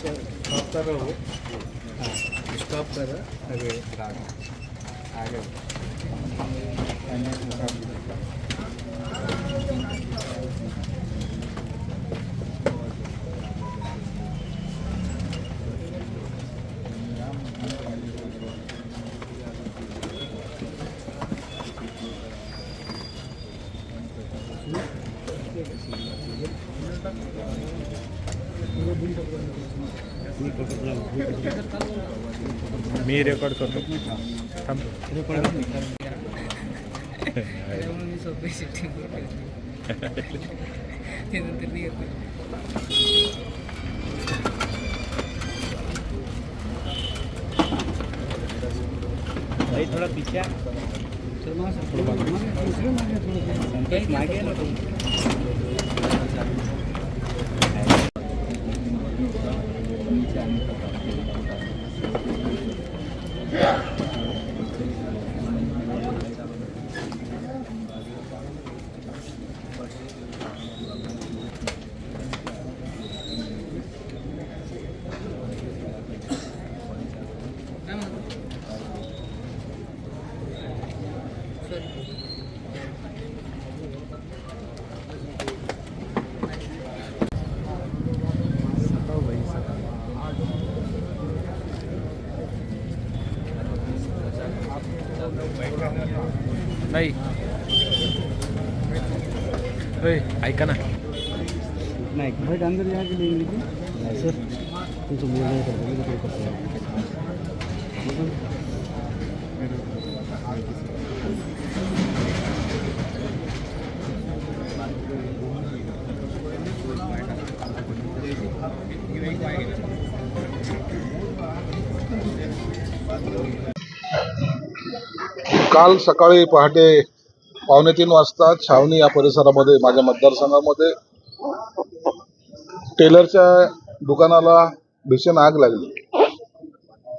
Stop कर रहे हो हाँ स्टॉप कर रहा अरे राग आगे मैंने stop किया। मी रेकॉर्ड करतो. मी सोपी ते नंतर नाही थोडा पीछे मागे. いい感じですね。नाही. होय ऐका ना. नहीं भाई अंदर जाके ले लीजिए सर. तुमचं काल सकाळी पहाटे पावणे तीन वाजता छावणी या परिसरामध्ये माझ्या मतदारसंघामध्ये टेलरच्या दुकानाला भीषण आग लागली.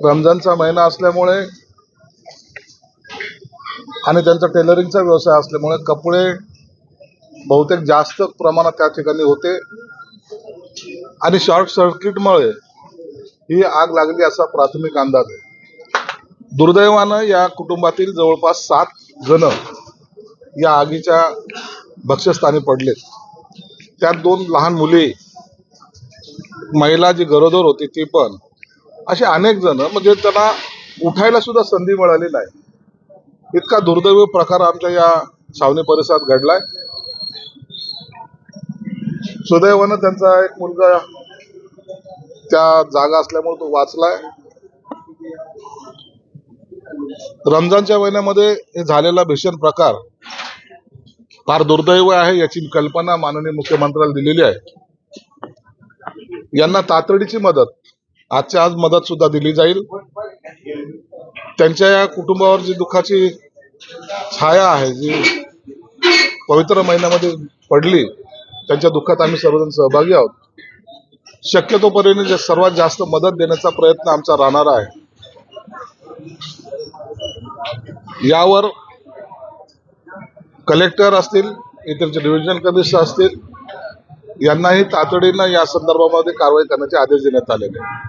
रमजानचा महिना असल्यामुळे आणि त्यांचा टेलरिंगचा व्यवसाय असल्यामुळे कपडे बहुतेक जास्त प्रमाणात त्या ठिकाणी होते. आणि शॉर्ट सर्किटमुळे ही आग लागली असा प्राथमिक अंदाज आहे. दुर्दैवानं या कुटुंबातील जवळपास सात जण या आगीच्या भक्ष्यस्थानी पडलेत. त्यात दोन लहान मुली महिला जी गरोदर होती ती पण असे अनेक जण म्हणजे त्यांना उठायला सुद्धा संधी मिळाली नाही. इतका दुर्दैवी प्रकार आमच्या या छावणी परिसरात घडलाय. सुदैवानं त्यांचा एक मुलगा त्या जागा असल्यामुळे तो वाचलाय. रमजानच्या महिन्यामध्ये हे झालेला भीषण प्रकार फार दुर्दैव आहे याची कल्पना माननीय मुख्यमंत्र्याला दिलेली आहे. यांना तातडीची मदत आजच्या आज मदत सुद्धा दिली जाईल. त्यांच्या या कुटुंबावर जी दुःखाची छाया आहे जी पवित्र महिन्यामध्ये पडली त्यांच्या दुःखात आम्ही सर्वजण सहभागी आहोत. शक्यतो परीने जे सर्वात जास्त मदत देण्याचा प्रयत्न आमचा राहणार आहे. यावर कलेक्टर असतील इतरचे डिव्हिजन कमिशनर असतील यांनाही तातडीनं या संदर्भामध्ये कारवाई करण्याचे आदेश देण्यात आलेले आहेत.